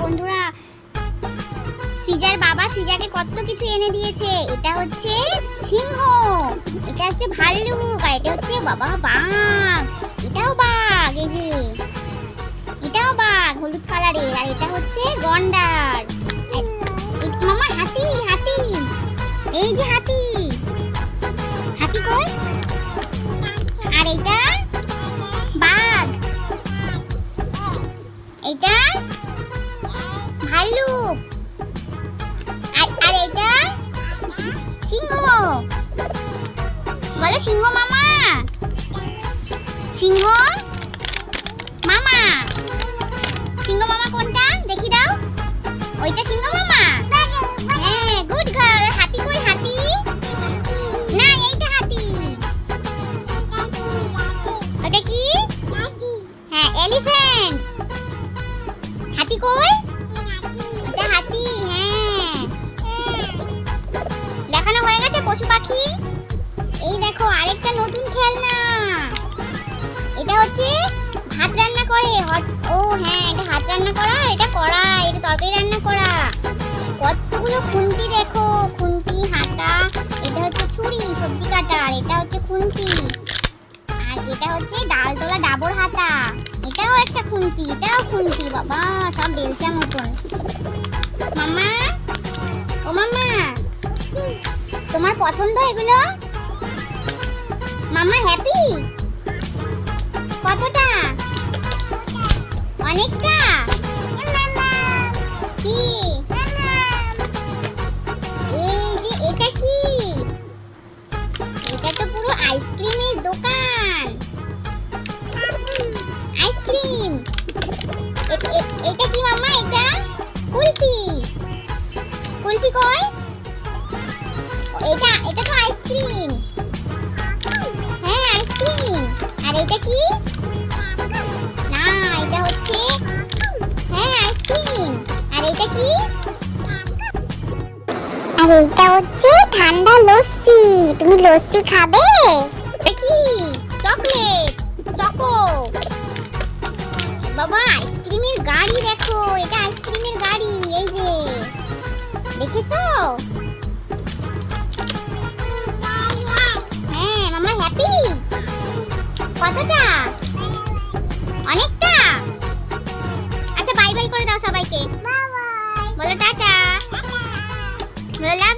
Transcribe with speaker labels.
Speaker 1: বন্ধুরা। সিজার বাবা সিজাকে কত কিছু এনে দিয়েছে। এটা হচ্ছে সিংহ, এটা হচ্ছে ভাল্লুক, আর এটা হচ্ছে বাবা বাঘ। এটাও বাঘ, এই যে। এটাও বাঘ, হলুদ কালারের আর এটা হচ্ছে গন্ডার। ভাল্লুক আর আর এইটা সিংহ। বলো সিংহ মামা। সিংহ মামা। সিংহ মামা কোনটা? দেখি দাও। ওইটা সিংহ মামা? হ্যাঁ গুড হাতি হাতি? এইটা হাতি। কি? হ্যাঁ এলিফ্যান্ট ও হ্যাঁ এটা ভাত রান্না করা, এটা কড়াই এটা তরকারি রান্না করা। কতগুলো খুন্তি দেখো, খুন্তি, হাতা, এটা হচ্ছে ছুরি, সবজি কাটার এটা হচ্ছে খুন্তি। আর এটা হচ্ছে ডাল তোলা ডাবর হাতা, এটাও একটা খুন্তি, এটাও খুন্তি, বাবা, সব বেলচা মতন। মামা ও মামা তোমার পছন্দ এগুলো? মামা হ্যাপি অনেকটা। কি এই যে এটা কি? এটা তো পুরো আইসক্রিমের দোকান। আইসক্রিম। এটা কি এটা? কুলফি। কুলফি এটা এটা তো আইসক্রিম। হ্যাঁ আইসক্রিম। আর এটা কি? আর এটা হচ্ছে ঠান্ডা লস্যি। তুমি লস্যি খাবে? কি চকলেট চকো। বাবা আইসক্রিমের গাড়ি দেখো এটা আইসক্রিমের গাড়ি এই যে। দেখেছ? হ্যাঁ মামা হ্যাপি কতটা? অনেকটা? আচ্ছা বাই বাই করে দাও সবাইকে। বলো টাটা।